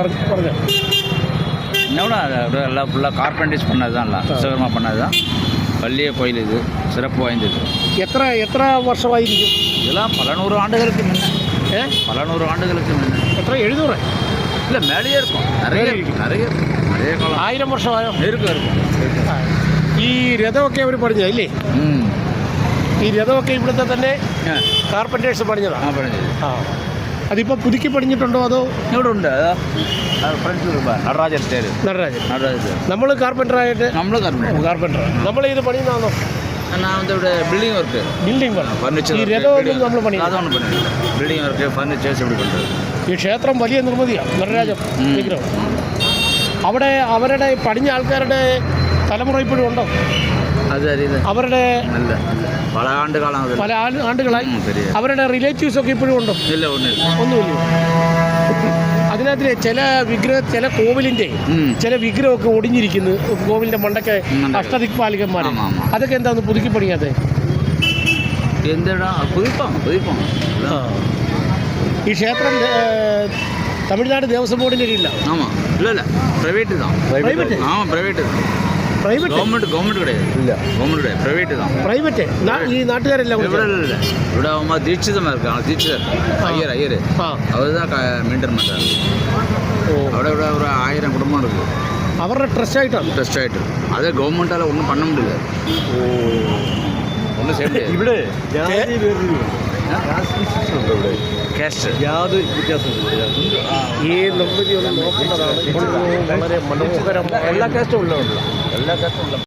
പറഞ്ഞു പറഞ്ഞു இன்னொன்று அது எல்லாம் ஃபுல்லாக கார்பெண்டர்ஸ் பண்ணது தான் எல்லாம் விஸ்வகர்மா பண்ணது தான் பள்ளிய கோயில் இது சிறப்பு வாய்ந்தது എത്ര എത്ര വർഷമായിരിക്കും இதெல்லாம் பல நூறு ஆண்டுகளுக்கு முன்ன ഏ பல நூறு ஆண்டுகளுக்கு முன்ன എത്ര എഴുന്നൂറ് இல்லை மேலேயே இருக்கும் நிறைய இருக்கும் நிறைய இருக்கும் நிறைய காலம் ആയിരം വർഷമായോ இருக்கும் இருக்கும் ആ. ഈ രഥമൊക്കെ അവർ പണിഞ്ഞതാ ഇല്ലേ ம் ഈ രഥമൊക്കെ ഇവിടുത്തെ തന്നെ ஆ കാർപ്പൻറ്റേഴ്സ് പണിഞ്ഞതാ ஆ பண்ணது ആ അതിപ്പോ പുതുക്കി പണിഞ്ഞിട്ടുണ്ടോ അതോ ഇവിടെ ഉണ്ട് നടരാജൻ നടരാജൻ. നടരാജൻ. നമ്മൾ കാർപ്പന്ററായിട്ട് നമ്മൾ കാർപ്പന്റർ നമ്മൾ ഇത് പണിയുന്നതാണോ? വർക്ക് വർക്ക് ഈ വർക്ക് ഇവിടെ ഈ ക്ഷേത്രം വലിയ നിർമ്മിതിയാണ് നടരാജൻ വിഗ്രഹം. അവിടെ അവരുടെ പടിഞ്ഞ ആൾക്കാരുടെ തലമുറ ഇപ്പോഴും ഉണ്ടോ? അവരുടെ പല ആണ്ടുകളായി. അവരുടെ റിലേറ്റീവ്സ് ഒക്കെ ഇപ്പോഴും ഉണ്ടോ? ഇല്ല ഒന്നുമില്ല. അതിനകത്ത് ചില വിഗ്രഹ ചില കോവിലിന്റെ ചില വിഗ്രഹമൊക്കെ ഒടിഞ്ഞിരിക്കുന്നു. കോവിലിന്റെ മണ്ടൊക്കെ അഷ്ടദിക്പാലികന്മാർ അതൊക്കെ എന്താന്ന് പുതുക്കി പണിയാതെ ഈ ക്ഷേത്രം തമിഴ്നാട് ദേവസ്വം ബോർഡിന്റെ കീഴിലാണ് പ്രൈവറ്റ് പ്രൈവറ്റ് ആ പ്രൈവറ്റ് പ്രൈവറ്റ്? ഗവൺമെന്റ് ഗവൺമെന്റ് കടയാണ് ഇല്ല. ഗവൺമെന്റ് കടയാണ് പ്രൈവറ്റ് தான் ഈ നാട്ടുകാരെല്ലാം ഇവിടെ ഇവിടെ அவங்க தீட்சிதமாக இருக்காங்க தீட்சிதர் ஐயர் தான் மெயின்டைன் பண்ணுறாங்க അവിടെ ഇവിടെ ഒരു ആയിരം കുടുംബമാണ് അവരുടെ ട്രസ്റ്റ് ആയിട്ടാണ്? ട്രസ്റ്റ് ആയിട്ട്. അത് ഗവൺമെന്റാൽ ഒന്നും പണ്ണ മുടില്ല ഒന്ന് സേഫ്റ്റി ഇവിടെ ജാതി ഈ നിർമ്മിതി ഒന്ന് നോക്കുന്നതാണ്. വളരെ മനോഹരമായ എല്ലാ കാസ്റ്റും ഉള്ളതുണ്ടല്ലോ എല്ലാ കാസ്റ്റും ഉള്ള